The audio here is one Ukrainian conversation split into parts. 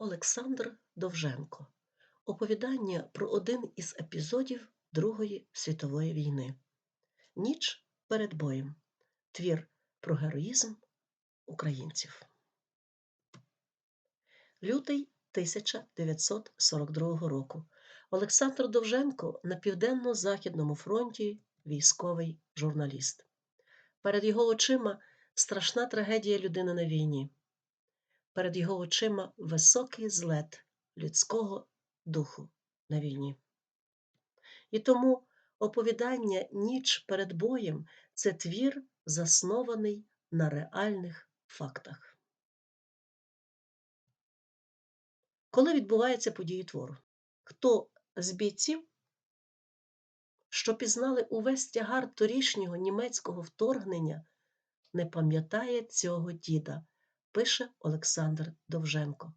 Олександр Довженко. Оповідання про один із епізодів Другої світової війни. Ніч перед боєм. Твір про героїзм українців. Лютий 1942 року. Олександр Довженко на Південно-Західному фронті військовий журналіст. Перед його очима страшна трагедія людини на війні перед його очима високий злет людського духу на війні. І тому оповідання Ніч перед боєм це твір, заснований на реальних фактах. Коли відбуваються події твору? Хто з бійців, що пізнали увесь тягар торішнього німецького вторгнення, не пам'ятає цього діда, пише Олександр Довженко.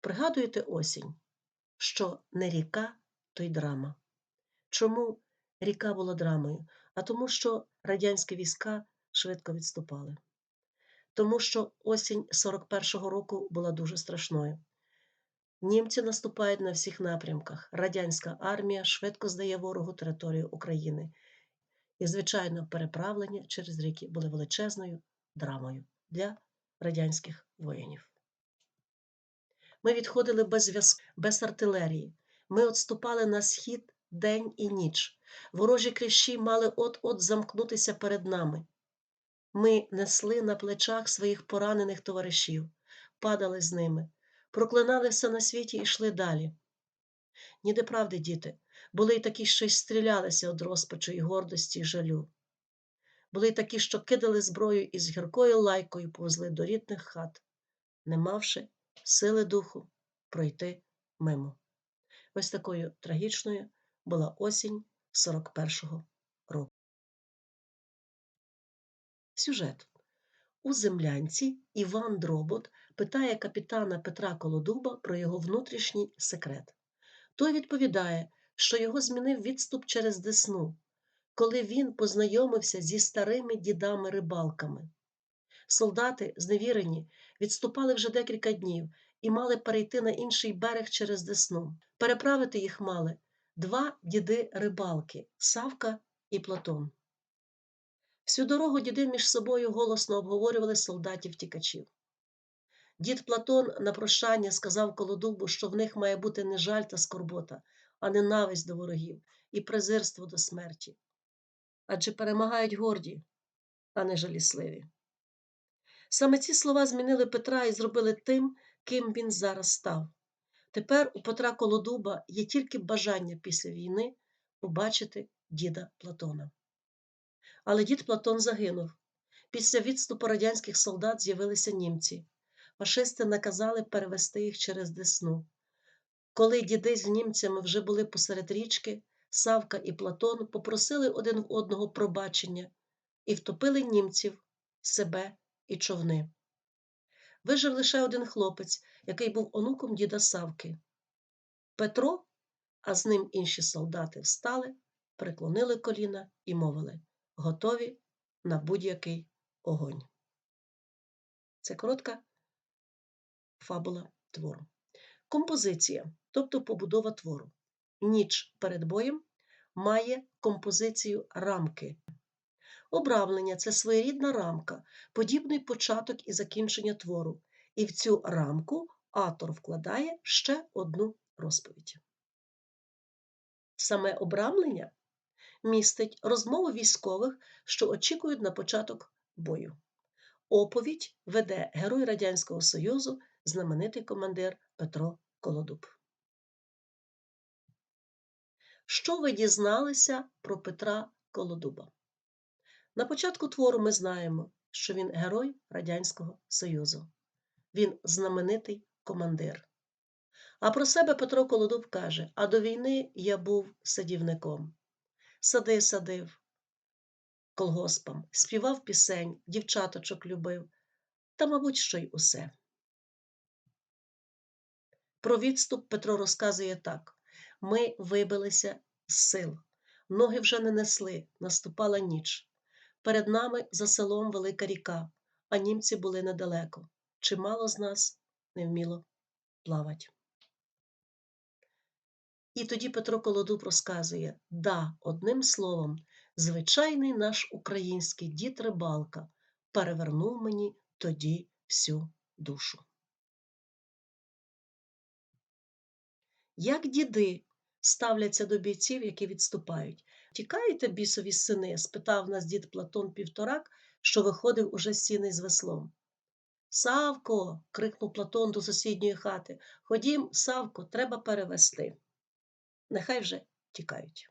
Пригадуєте осінь, що не ріка, то й драма. Чому ріка була драмою? А тому, що радянські війська швидко відступали. Тому що осінь 41-го року була дуже страшною. Німці наступають на всіх напрямках. Радянська армія швидко здає ворогу територію України. І, звичайно, переправлення через ріки були величезною драмою для радянських воїнів. Ми відходили без зв'язку, без артилерії. Ми відступали на схід день і ніч. Ворожі крещі мали от-от замкнутися перед нами. Ми несли на плечах своїх поранених товаришів, падали з ними, проклинали все на світі і йшли далі. Ніде правди, діти, були й такі, що й стрілялися від розпачу і гордості і жалю. Були такі, що кидали зброю і з гіркою лайкою повзли до рідних хат, не мавши сили духу пройти мимо. Ось такою трагічною була осінь 41-го року. Сюжет. У землянці Іван Дробот питає капітана Петра Колодуба про його внутрішній секрет. Той відповідає, що його змінив відступ через Десну, коли він познайомився зі старими дідами-рибалками. Солдати, зневірені, відступали вже декілька днів і мали перейти на інший берег через Десну. Переправити їх мали два діди-рибалки Савка і Платон. Всю дорогу діди між собою голосно обговорювали солдатів тікачів. Дід Платон на прощання сказав Колодубу, що в них має бути не жаль та скорбота, а ненависть до ворогів і презирство до смерті адже перемагають горді, а не жалісливі. Саме ці слова змінили Петра і зробили тим, ким він зараз став. Тепер у Петра Колодуба є тільки бажання після війни побачити діда Платона. Але дід Платон загинув. Після відступу радянських солдат з'явилися німці. Фашисти наказали перевести їх через Десну. Коли діди з німцями вже були посеред річки, Савка і Платон попросили один в одного пробачення і втопили німців, себе і човни. Вижив лише один хлопець, який був онуком діда Савки. Петро, а з ним інші солдати встали, приклонили коліна і мовили готові на будь-який огонь. Це коротка фабула твору. Композиція, тобто побудова твору. Ніч перед боєм має композицію рамки. Обравлення це своєрідна рамка, подібний початок і закінчення твору. І в цю рамку автор вкладає ще одну розповідь. Саме обрамлення містить розмову військових, що очікують на початок бою. Оповідь веде Герой Радянського Союзу, знаменитий командир Петро Колодуб. Що ви дізналися про Петра Колодуба? На початку твору ми знаємо, що він герой Радянського Союзу. Він знаменитий командир. А про себе Петро Колодуб каже: А до війни я був садівником. Сади садив колгоспам, співав пісень, дівчаточок любив, та, мабуть, що й усе. Про відступ Петро розказує так. Ми вибилися з сил. Ноги вже не несли, наступала ніч. Перед нами за селом велика ріка, а німці були недалеко. Чимало з нас не вміло плавать. І тоді Петро Колодуб розказує: да, одним словом, звичайний наш український дід рибалка перевернув мені тоді всю душу. Як діди ставляться до бійців, які відступають? Тікаєте бісові сини? спитав нас дід Платон Півторак, що виходив уже з сіни з веслом. Савко. крикнув Платон до сусідньої хати. Ходім, Савко, треба перевести. Нехай вже тікають.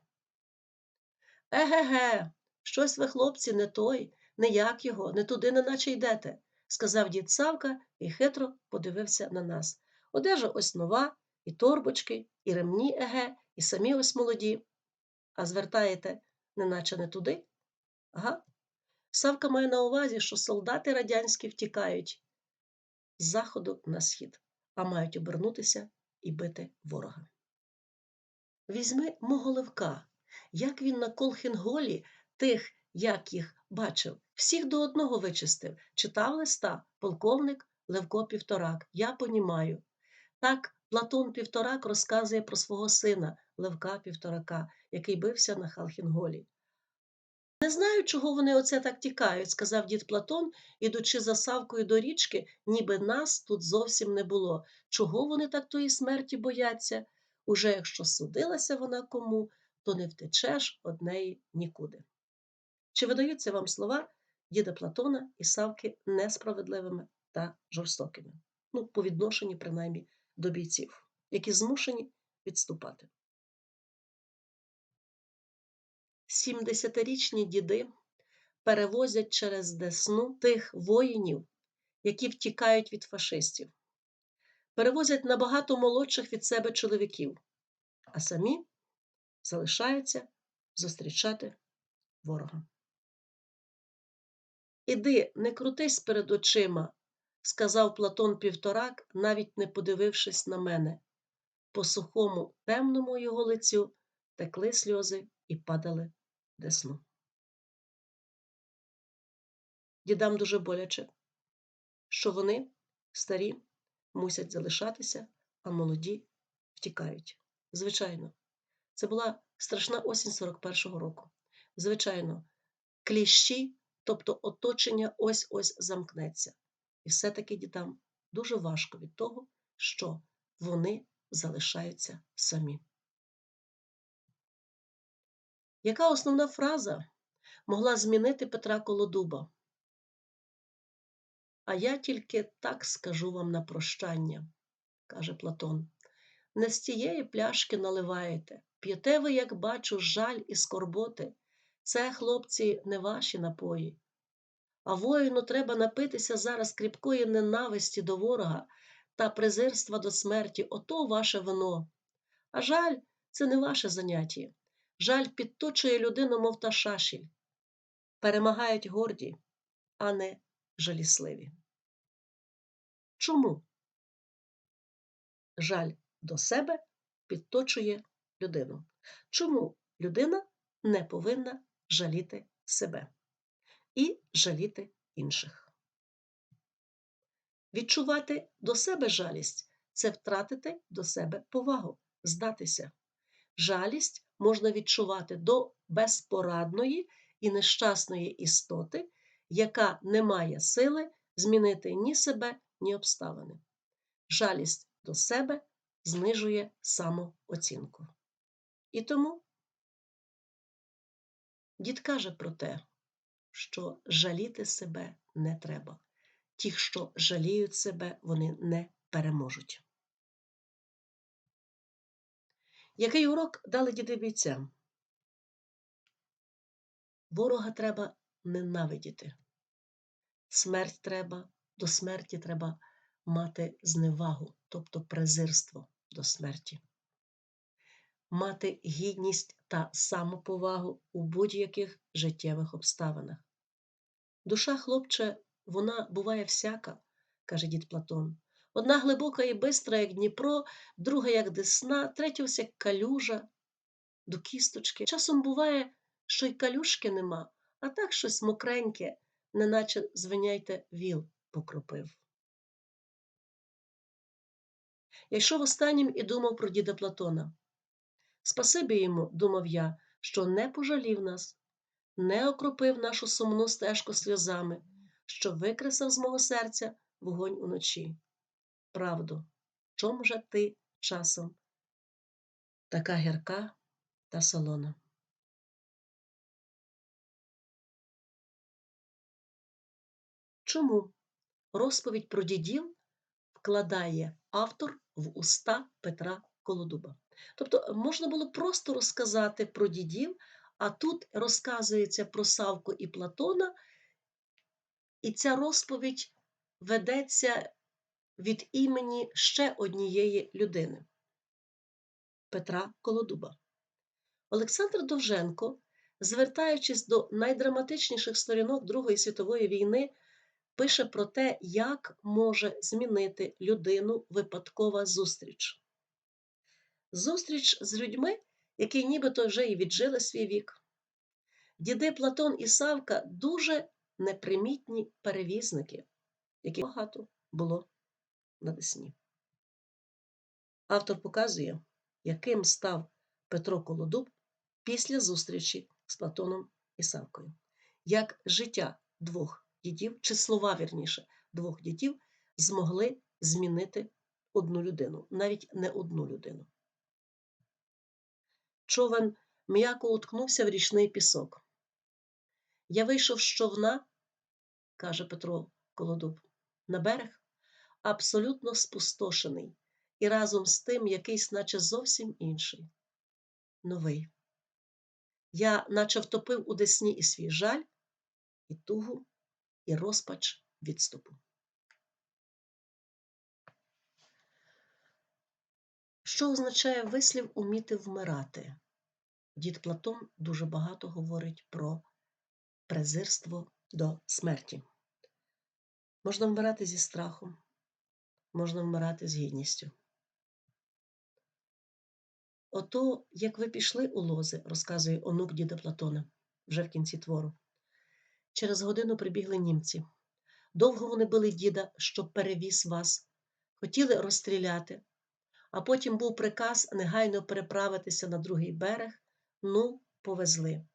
Еге-ге, щось ви, хлопці, не той, не як його, не туди, неначе йдете, сказав дід Савка і хитро подивився на нас. Одежа ось нова, і торбочки, і ремні еге, і самі ось молоді. А звертаєте, неначе не туди? Ага. Савка має на увазі, що солдати радянські втікають з заходу на схід, а мають обернутися і бити ворога. Візьми мого Левка, як він на Колхінголі тих, як їх бачив, всіх до одного вичистив, читав листа, полковник Левко Півторак. Я понімаю. Так Платон Півторак розказує про свого сина Левка Півторака, який бився на Халхінголі. Не знаю, чого вони оце так тікають, сказав дід Платон, ідучи за Савкою до річки, ніби нас тут зовсім не було. Чого вони так тої смерті бояться? Уже якщо судилася вона кому, то не втечеш од неї нікуди. Чи видаються вам слова діда Платона і Савки несправедливими та жорстокими? Ну, по відношенню, принаймні, до бійців, які змушені відступати. Сімдесятирічні діди перевозять через Десну тих воїнів, які втікають від фашистів, перевозять набагато молодших від себе чоловіків, а самі залишаються зустрічати ворога. Іди, не крутись перед очима, сказав Платон Півторак, навіть не подивившись на мене. По сухому, темному його лицю текли сльози і падали десну. Дідам дуже боляче, що вони, старі, мусять залишатися, а молоді втікають. Звичайно, це була страшна осінь 41-го року. Звичайно, кліщі, тобто оточення ось ось замкнеться. І все-таки дітям дуже важко від того, що вони залишаються самі. Яка основна фраза могла змінити Петра Колодуба? А я тільки так скажу вам на прощання, каже Платон. Не з тієї пляшки наливаєте, п'єте ви, як бачу, жаль і скорботи. Це, хлопці, не ваші напої. А воїну треба напитися зараз кріпкої ненависті до ворога та презирства до смерті ото ваше вино. А жаль, це не ваше заняття. Жаль підточує людину, мов та шашіль. Перемагають горді, а не жалісливі. Чому? Жаль до себе підточує людину. Чому людина не повинна жаліти себе і жаліти інших? Відчувати до себе жалість це втратити до себе повагу, здатися. Жалість можна відчувати до безпорадної і нещасної істоти, яка не має сили змінити ні себе, ні обставини. Жалість до себе знижує самооцінку. І тому дід каже про те, що жаліти себе не треба. Ті, що жаліють себе, вони не переможуть. Який урок дали діди бійцям? Ворога треба ненавидіти. Смерть треба, до смерті треба мати зневагу, тобто презирство до смерті, мати гідність та самоповагу у будь-яких життєвих обставинах. Душа, хлопче, вона буває всяка, каже дід Платон. Одна глибока і бистра, як Дніпро, друга, як десна, третя ось як калюжа до кісточки. Часом буває, що й калюшки нема, а так щось мокреньке, неначе звиняйте віл покропив. Я йшов останнім і думав про діда Платона. Спасибі йому, думав я, що не пожалів нас, не окропив нашу сумну стежку сльозами, що викресав з мого серця вогонь уночі. Правду, чом же ти часом? Така гірка та солона. Чому розповідь про дідів вкладає автор в уста Петра Колодуба? Тобто можна було просто розказати про дідів, а тут розказується про Савку і Платона, і ця розповідь ведеться від імені ще однієї людини Петра Колодуба. Олександр Довженко, звертаючись до найдраматичніших сторінок Другої світової війни, пише про те, як може змінити людину випадкова зустріч. Зустріч з людьми, які нібито вже і віджили свій вік. Діди Платон і Савка дуже непримітні перевізники, яких багато було на Десні. Автор показує, яким став Петро Колодуб після зустрічі з Платоном і Савкою, як життя двох дідів, чи слова вірніше, двох дідів змогли змінити одну людину, навіть не одну людину. Човен м'яко уткнувся в річний пісок. Я вийшов з човна, каже Петро Колодуб, на берег, абсолютно спустошений, і разом з тим якийсь, наче зовсім інший, новий. Я наче втопив у десні і свій жаль, і тугу, і розпач відступу. Що означає вислів уміти вмирати? Дід Платон дуже багато говорить про презирство до смерті. Можна вмирати зі страхом, можна вмирати з гідністю. Ото, як ви пішли у лози, розказує онук діда Платона вже в кінці твору. Через годину прибігли німці. Довго вони били діда, щоб перевіз вас, хотіли розстріляти, а потім був приказ негайно переправитися на другий берег. Ну, повезли.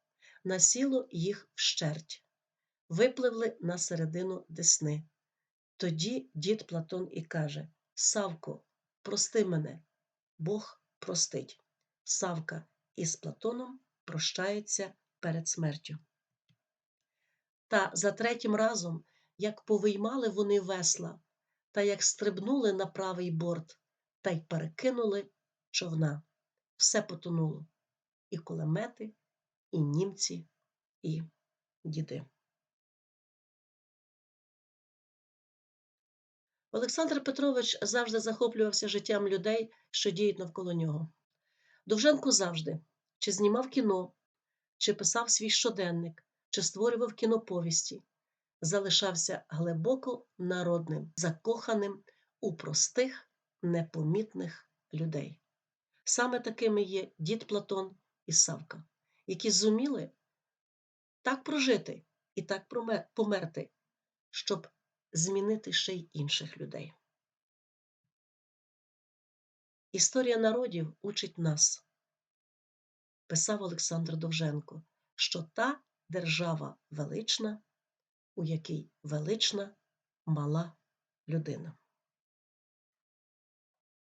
Насіло їх вщерть, випливли на середину Десни. Тоді дід Платон і каже: Савко, прости мене, Бог простить. Савка із Платоном прощаються перед смертю. Та за третім разом, як повиймали вони весла, та як стрибнули на правий борт, та й перекинули човна. Все потонуло і кулемети, і німці, і діди. Олександр Петрович завжди захоплювався життям людей, що діють навколо нього. Довженко завжди чи знімав кіно, чи писав свій щоденник, чи створював кіноповісті, залишався глибоко народним, закоханим у простих, непомітних людей. Саме такими є дід Платон і Савка, які зуміли так прожити і так померти, щоб змінити ще й інших людей. Історія народів учить нас, писав Олександр Довженко, що та держава велична, у якій велична мала людина.